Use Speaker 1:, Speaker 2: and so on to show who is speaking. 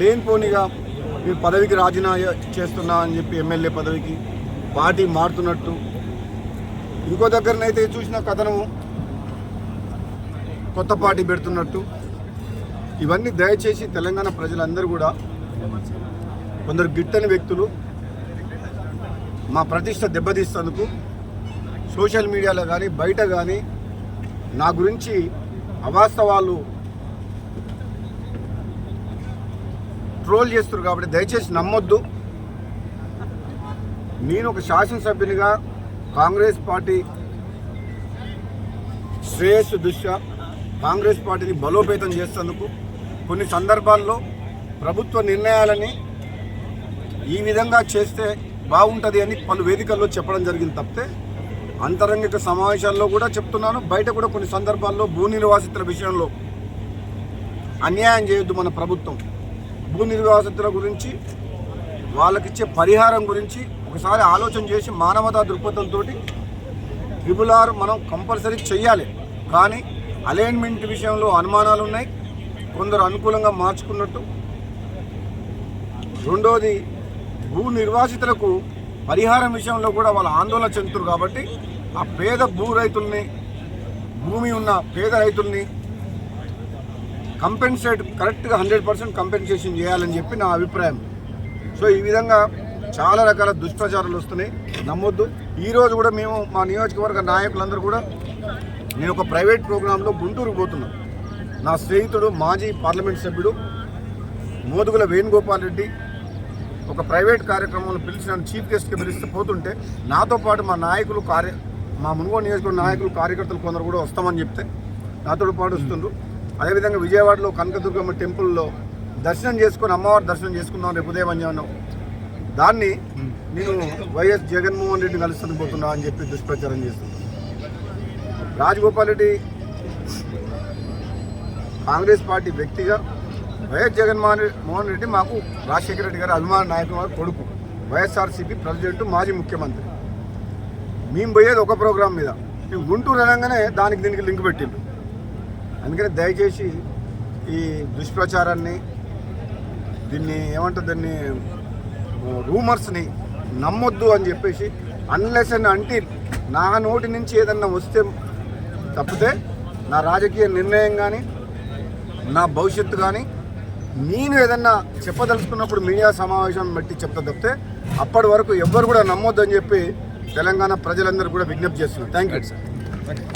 Speaker 1: లేనిపోనిగా మీరు పదవికి రాజీనామా చేస్తున్నా అని చెప్పి ఎమ్మెల్యే పదవికి పార్టీ మారుతున్నట్టు. ఇంకో దగ్గరనైతే చూసిన కథను కొత్త పార్టీ పెడుతున్నట్టు. ఇవన్నీ దయచేసి తెలంగాణ ప్రజలందరూ కూడా కొందరు గిట్టని వ్యక్తులు మా ప్రతిష్ట దెబ్బతీస్తందుకు సోషల్ మీడియాలో కానీ బయట కానీ నా గురించి అవాస్తవాలు ట్రోల్ చేస్తారు కాబట్టి దయచేసి నమ్మొద్దు. నేను ఒక శాసనసభ్యునిగా కాంగ్రెస్ పార్టీ శ్రేయస్సు దృష్ట్యా కాంగ్రెస్ పార్టీని బలోపేతం చేసేందుకు కొన్ని సందర్భాల్లో ప్రభుత్వ నిర్ణయాలని ఈ విధంగా చేస్తే బాగుంటుంది అని పలు వేదికల్లో చెప్పడం జరిగింది తప్పితే అంతరంగిక సమావేశాల్లో కూడా చెప్తున్నాను. బయట కూడా కొన్ని సందర్భాల్లో భూ నిర్వాసితుల విషయంలో అన్యాయం చేయొద్దు మన ప్రభుత్వం. భూ నిర్వాసితుల గురించి వాళ్ళకిచ్చే పరిహారం గురించి ఒకసారి ఆలోచన చేసి మానవతా దృక్పథంతో ట్రిపుల్ ఆర్ మనం కంపల్సరీ చెయ్యాలి. కానీ అలైన్మెంట్ విషయంలో అనుమానాలు ఉన్నాయి. కొందరు అనుకూలంగా మార్చుకున్నట్టు. రెండోది భూ నిర్వాసితులకు పరిహారం విషయంలో కూడా వాళ్ళు ఆందోళన చెందుతారు కాబట్టి ఆ పేద భూ రైతుల్ని భూమి ఉన్న పేద రైతుల్ని కంపెన్సేట్ కరెక్ట్గా హండ్రెడ్ పర్సెంట్ కంపెన్సేషన్ చేయాలని చెప్పి నా అభిప్రాయం. సో ఈ విధంగా చాలా రకాల దుష్ప్రచారాలు వస్తున్నాయి. నమ్మొద్దు. ఈరోజు కూడా మేము మా నియోజకవర్గ నాయకులందరూ కూడా నేను ఒక ప్రైవేట్ ప్రోగ్రాంలో గుంటూరు పోతున్నాను నా స్నేహితుడు మాజీ పార్లమెంట్ సభ్యుడు మోదుగుల వేణుగోపాల్ రెడ్డి ఒక ప్రైవేట్ కార్యక్రమంలో పిలిచి నన్ను చీఫ్ గెస్ట్గా పిలిస్తే పోతుంటే నాతో పాటు మా నాయకులు కార్య మా మునుగోడు నియోజకవర్గ నాయకులు కార్యకర్తలు కొందరు కూడా వస్తామని చెప్తే నాతో పాటు వస్తుండ్రు. అదేవిధంగా విజయవాడలో కనకదుర్గమ్మ టెంపుల్లో దర్శనం చేసుకొని అమ్మవారి దర్శనం చేసుకుందాం రేపు ఉదయం అన్నాను దాన్ని నేను వైఎస్ జగన్మోహన్ రెడ్డి కలుస్తాను పోతున్నా అని చెప్పి దుష్ప్రచారం చేస్తున్నాను రాజగోపాల్ రెడ్డి కాంగ్రెస్ పార్టీ వ్యక్తిగా వైఎస్ జగన్మోహన్ మోహన్ రెడ్డి మాకు రాజశేఖర రెడ్డి గారి అభిమాన నాయకుడు వారి కొడుకు వైఎస్ఆర్సీపీ ప్రెసిడెంట్ మాజీ ముఖ్యమంత్రి. మేము పోయేది ఒక ప్రోగ్రాం మీద. మేము గుంటూరు అనగానే దానికి దీనికి లింక్ పెట్టిండు అందుకని దయచేసి ఈ దుష్ప్రచారాన్ని దీన్ని ఏమంటారు దీన్ని రూమర్స్ని నమ్మొద్దు అని చెప్పేసి అన్లెస్ అండ్ అంటే నా నోటి నుంచి ఏదన్నా వస్తే తప్పితే నా రాజకీయ నిర్ణయం కానీ నా భవిష్యత్తు కానీ నేను ఏదన్నా చెప్పదలుచుకున్నప్పుడు మీడియా సమావేశం బట్టి చెప్తా తప్పితే అప్పటి వరకు ఎవ్వరు కూడా నమ్మొద్దు అని చెప్పి తెలంగాణ ప్రజలందరూ కూడా విజ్ఞప్తి చేస్తున్నారు. Thank you sir